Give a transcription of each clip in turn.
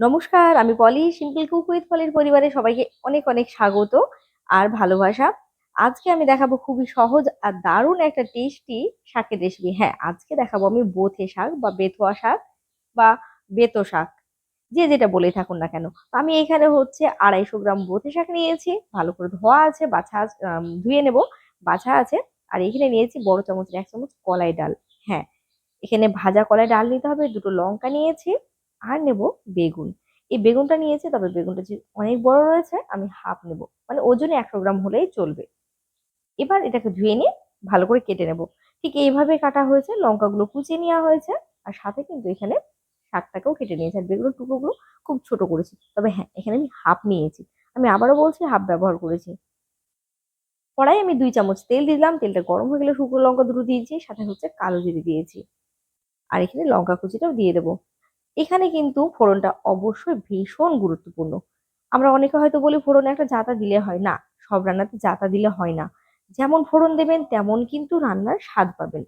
নমস্কার, আমি পলি simple cook with পলির পরিবারে সবাইকে অনেক অনেক স্বাগত আর ভালোবাসা। আজকে আমি দেখাবো খুবই সহজ আর দারুণ একটা টেস্টি শাকের রেসিপি হ্যাঁ আজকে দেখাবো আমি বোথে শাক বা বেথুয়া শাক বা বেতো শাক। যে যেটা বলে থাকুন না কেন। আমি এখানে হচ্ছে আড়াইশো গ্রাম বোথে শাক নিয়েছি। ভালো করে ধোয়া আছে, বাছা ধুয়ে নেব। বাছা আছে। আর এখানে নিয়েছি বড় চামচের এক চামচ কলাই ডাল। হ্যাঁ এখানে ভাজা কলাই ডাল নিতে হবে, দুটো লঙ্কা নিয়েছি। আর নেব বেগুন। এই বেগুনটা নিয়েছে, তবে বেগুনটা যে অনেক বড় রয়েছে, আমি হাফ নেব। মানে ওজনে একশো গ্রাম হলেই চলবে। এবার এটাকে ধুয়ে নিয়ে ভালো করে কেটে নেব। ঠিক এইভাবে কাটা হয়েছে, লঙ্কাগুলো কুচিয়ে নেওয়া হয়েছে, আর সাথে কিন্তু এখানে শাকটাকেও কেটে নিয়েছি। আর বেগুনের টুকরোগুলো খুব ছোট করেছি। তবে হ্যাঁ এখানে আমি হাফ নিয়েছি। আমি আবারও বলছি হাফ ব্যবহার করেছি। কড়াই আমি দুই চামচ তেল দিলাম। তেলটা গরম হয়ে গেলে শুকনো লঙ্কা দুটো দিয়েছি, সাথে হচ্ছে কালো জিরে দিয়েছি। আর এখানে লঙ্কা কুচিটাও দিয়ে দেবো। এখানে কিন্তু ফোড়নটা অবশ্যই ভীষণ গুরুত্বপূর্ণ। আমরা অনেকে হয়তো বলি ফোড়নে একটা জাতা দিলে হয় না, সব রান্নাতে জাতা দিলে হয় না। যেমন ফোড়ন দেবেন, তেমন কিন্তু রান্নার স্বাদ পাবেন।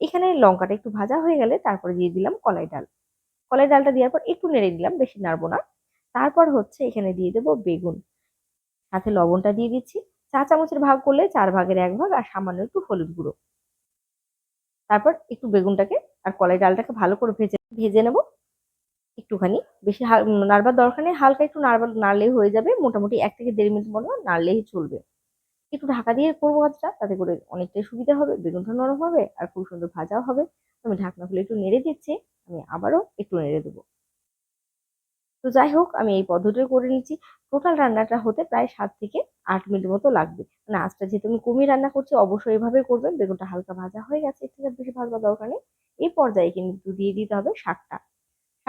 এখানে লঙ্কাটা একটু ভাজা হয়ে গেলে তারপরে দিয়ে দিলাম কলাই ডাল। কলাই ডালটা দেওয়ার পর একটু নেড়ে দিলাম, বেশি নাড়বো না। তারপর হচ্ছে এখানে দিয়ে দেবো বেগুন। সাথে লবণটা দিয়ে দিচ্ছি। চা চামচের ভাগ করলে চার ভাগের এক ভাগ আর সামান্য একটু হলুদ গুঁড়ো। তারপর একটু বেগুনটাকে আর কলাই ডালটাকে ভালো করে ভেজে ভেজে নেব। একটুখানি। বেশি নাড়বার দরকার নেই। হালকা একটু নাড়বার নাড়লেই হয়ে যাবে। মোটামুটি এক থেকে দেড় মিনিট মতো নাড়লেই চলবে। একটু ঢাকা দিয়ে করব কাজটা তাতে করে অনেকটাই সুবিধা হবে। বেগুনটা নরম হবে আর খুব সুন্দর ভাজাও হবে। আমি ঢাকনা খুলে একটু নেড়ে দিচ্ছি। আমি আবারও একটু নেড়ে দেবো। তো যাই হোক, আমি এই পদ্ধতিটা করে নিচ্ছি। টোটাল রান্নাটা হতে প্রায় সাত থেকে আট মিনিট মতো লাগবে। মানে আজটা যেহেতু আমি কমিয়ে রান্না করছি, অবশ্যই এভাবে করবেন। বেগুনটা হালকা ভাজা হয়ে গেছে এর থেকে বেশি ভাজবার দরকার নেই। এই পর্যায়ে কিন্তু দিয়ে দিতে হবে শাকটা।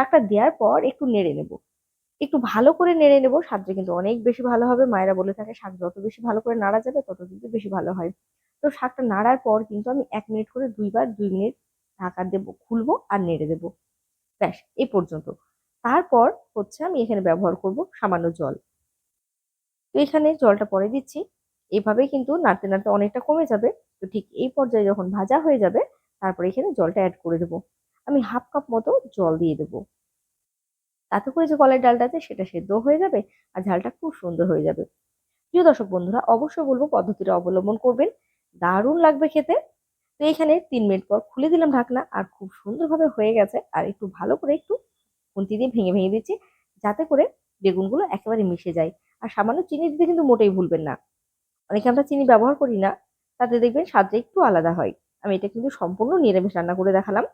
শাকটা দেওয়ার পর একটু নেড়ে নেব। একটু ভালো করে নেড়ে নেব, স্বাদটা কিন্তু অনেক বেশি ভালো হবে। মায়েরা বলে থাকে, শাক যত বেশি ভালো করে নাড়া যাবে, তত কিন্তু বেশি ভালো হয়। তো শাকটা নাড়ার পর কিন্তু আমি এক মিনিট করে দুইবার দুই মিনিট ঢাকা দেবো, খুলবো আর নেড়ে দেবো। ব্যাস এই পর্যন্ত। তারপর হচ্ছে আমি এখানে ব্যবহার করব সামান্য জল। তো এখানে জলটা পরে দিচ্ছি। এভাবে কিন্তু নাড়তে নাড়তে অনেকটা কমে যাবে। তো ঠিক এই পর্যায়ে যখন ভাজা হয়ে যাবে, তারপরে এখানে জলটা অ্যাড করে দেবো। আমি হাফ কাপ মতো জল দিয়ে দেবো। তাতে করে যে কলের ডালটা আছে সেটা সেদ্ধ হয়ে যাবে আর ঝালটা খুব সুন্দর হয়ে যাবে। প্রিয় দর্শক বন্ধুরা, অবশ্যই বলব পদ্ধতিটা অবলম্বন করবেন। দারুণ লাগবে খেতে। তো এখানে তিন মিনিট পর খুলে দিলাম ঢাকনা আর খুব সুন্দরভাবে হয়ে গেছে। আর একটু ভালো করে একটু খুন্তি দিয়ে ভেঙে ভেঙে দিচ্ছি যাতে করে বেগুনগুলো একেবারে মিশে যায়। আর সামান্য চিনি দিতে কিন্তু মোটেই ভুলবেন না। অনেকে আমরা চিনি ব্যবহার করি না, তাতে দেখবেন স্বাদটা একটু আলাদা হয়। আমি এটা কিন্তু সম্পূর্ণ নিরামিষ রান্না করে দেখালাম।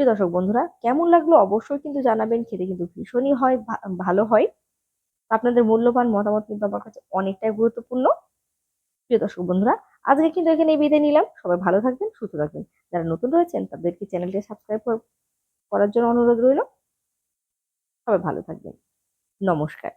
প্রিয় দর্শক বন্ধুরা, কেমন লাগল অবশ্যই কিন্তু জানাবেন, খেতে কিন্তু ভীষণই হয় ভালো হয়। আপনাদের মূল্যবান মতামত কিন্তু আমার কাছে অনেকটাই গুরুত্বপূর্ণ। প্রিয় দর্শক বন্ধুরা, আজকে কিন্তু এখানে বিদায় নিলাম। সবাই ভালো থাকবেন, সুস্থ থাকবেন। যারা নতুন রয়েছেন, তাদেরকে চ্যানেলটি সাবস্ক্রাইব করার জন্য অনুরোধ রইল। সবাই ভালো থাকবেন। নমস্কার।